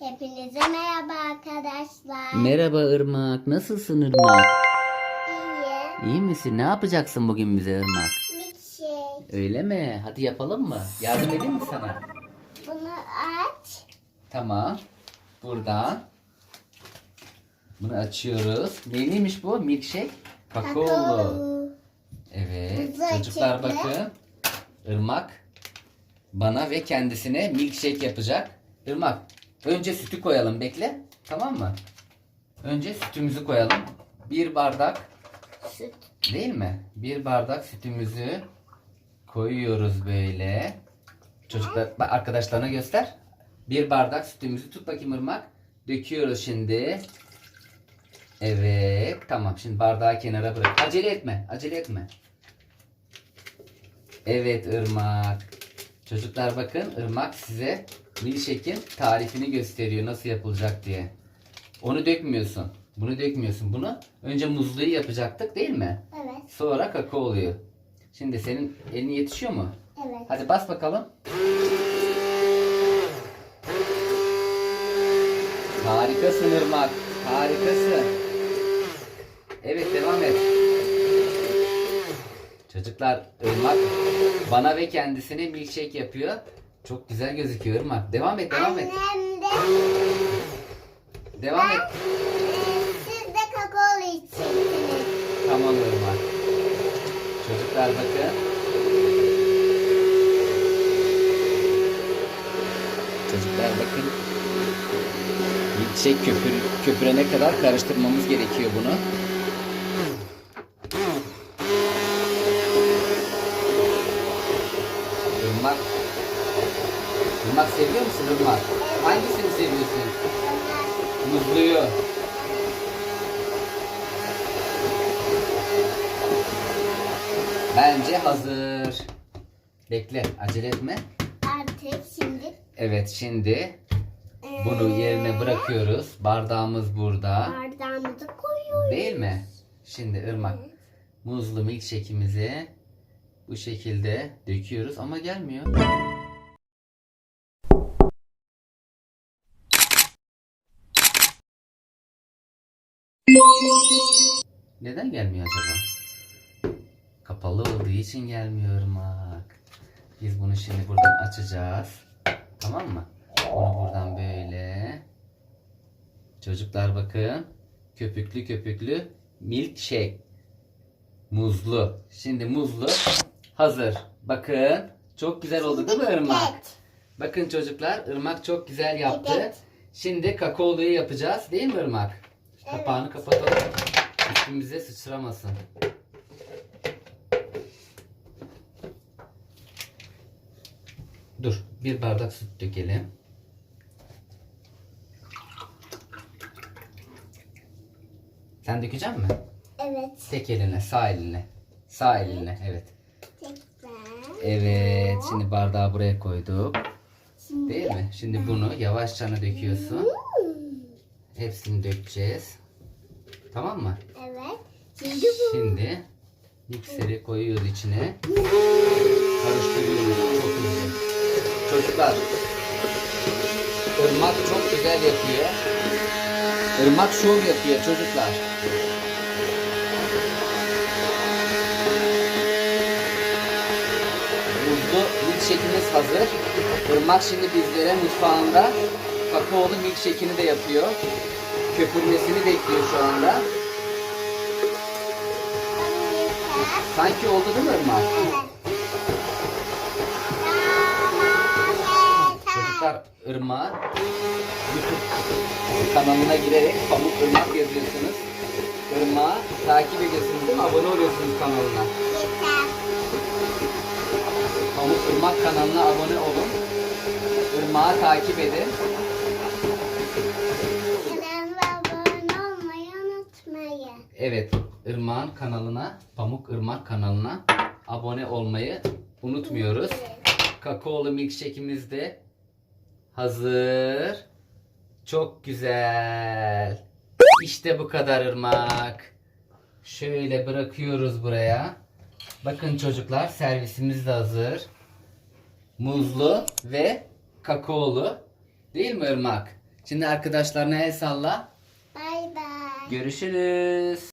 Hepinize merhaba arkadaşlar. Merhaba Irmak. Nasılsın Irmak? İyi. İyi misin? Ne yapacaksın bugün bize Irmak? Milkshake. Öyle mi? Hadi yapalım mı? Yardım edeyim mi sana? Bunu aç. Tamam. Buradan. Bunu açıyoruz. Neyliymiş bu? Milkshake? Kakaolu. Kakao. Evet. Hızlı Çocuklar açıldı. bakın. Irmak bana ve kendisine milkshake yapacak. Irmak önce sütü koyalım bekle. Tamam mı? Önce sütümüzü koyalım. Bir bardak Süt. Değil mi? Bir bardak sütümüzü koyuyoruz böyle. Çocuklar bak arkadaşlarına göster. Bir bardak sütümüzü tut bakayım ırmak. Döküyoruz şimdi. Evet tamam şimdi bardağı kenara bırak. Acele etme acele etme. Evet ırmak. Çocuklar bakın ırmak size milkshake'in tarifini gösteriyor nasıl yapılacak diye. Onu dökmüyorsun. Bunu dökmüyorsun. Bunu önce muzluyu yapacaktık değil mi? Evet. Sonra kakao oluyor. Şimdi senin elin yetişiyor mu? Evet. Hadi bas bakalım. Harikasın Irmak. Harikasın. Evet devam et. Çocuklar Irmak bana ve kendisine milkshake yapıyor. Çok güzel gözüküyor Irmak. Devam et devam et. Annem de Devam et. e, siz de kakao içeceksiniz. Tamam Irmak. Çocuklar bakın. Çocuklar bakın. Milkshake köpür, köpürene kadar karıştırmamız gerekiyor bunu. Irmak. Irmak seviyor musun Irmak? Hangisini seviyorsun? Muzluyu. Bence hazır. Bekle, acele etme. Artık şimdi Evet, şimdi bunu yerine bırakıyoruz. Bardağımız burada. bardağımızı koyuyoruz. Değil mi? Şimdi ırmak muzlu milkshake'imizi bu şekilde döküyoruz ama gelmiyor. Neden gelmiyor acaba? Kapalı olduğu için gelmiyor ırmak. Biz bunu şimdi buradan açacağız. Tamam mı? Bunu buradan böyle. Çocuklar bakın. Köpüklü köpüklü milkshake. Muzlu. Şimdi muzlu hazır. Bakın. Çok güzel oldu değil mi Irmak? Evet. Bakın çocuklar Irmak çok güzel yaptı. Evet. Şimdi kakaoluyu yapacağız değil mi Irmak? Kapağını kapatalım. Üstümüze sıçramasın. Dur. Bir bardak süt dökelim. Sen dökecek misin? Evet. Tek eline, sağ eline. Sağ eline, evet. Evet, şimdi bardağı buraya koyduk. Şimdi Değil mi? Şimdi bunu yavaşça döküyorsun. Hepsini dökeceğiz. Tamam mı? Evet. Şimdi bu. Şimdi mikseri koyuyoruz içine. Karıştırıyoruz çok hızlı. Çocuklar, Irmak çok güzel yapıyor. Irmak şov yapıyor çocuklar. Milkshake'imiz hazır. Irmak şimdi bizlere mutfağında kakaolu milkshake'ini de yapıyor. Köpürmesini bekliyor şu anda. Sanki oldu değil mi Irmak? Çocuklar Irmak'a YouTube kanalına girerek Pamuk Irmak yazıyorsunuz. Irmak'ı takip ediyorsunuz değil mi? Abone oluyorsunuz kanalına. Irmak kanalına abone olun. Irmak'ı takip edin. Kanalıma abone olmayı unutmayın. Evet, Irmak'ın kanalına, Pamuk Irmak kanalına abone olmayı unutmuyoruz. Kakaolu milkshake'imiz de hazır. Çok güzel. İşte bu kadar ırmak. Şöyle bırakıyoruz buraya. Bakın çocuklar servisimiz de hazır. Muzlu ve kakaolu. Değil mi ırmak? Şimdi arkadaşlarına el salla. Bay bay. Görüşürüz.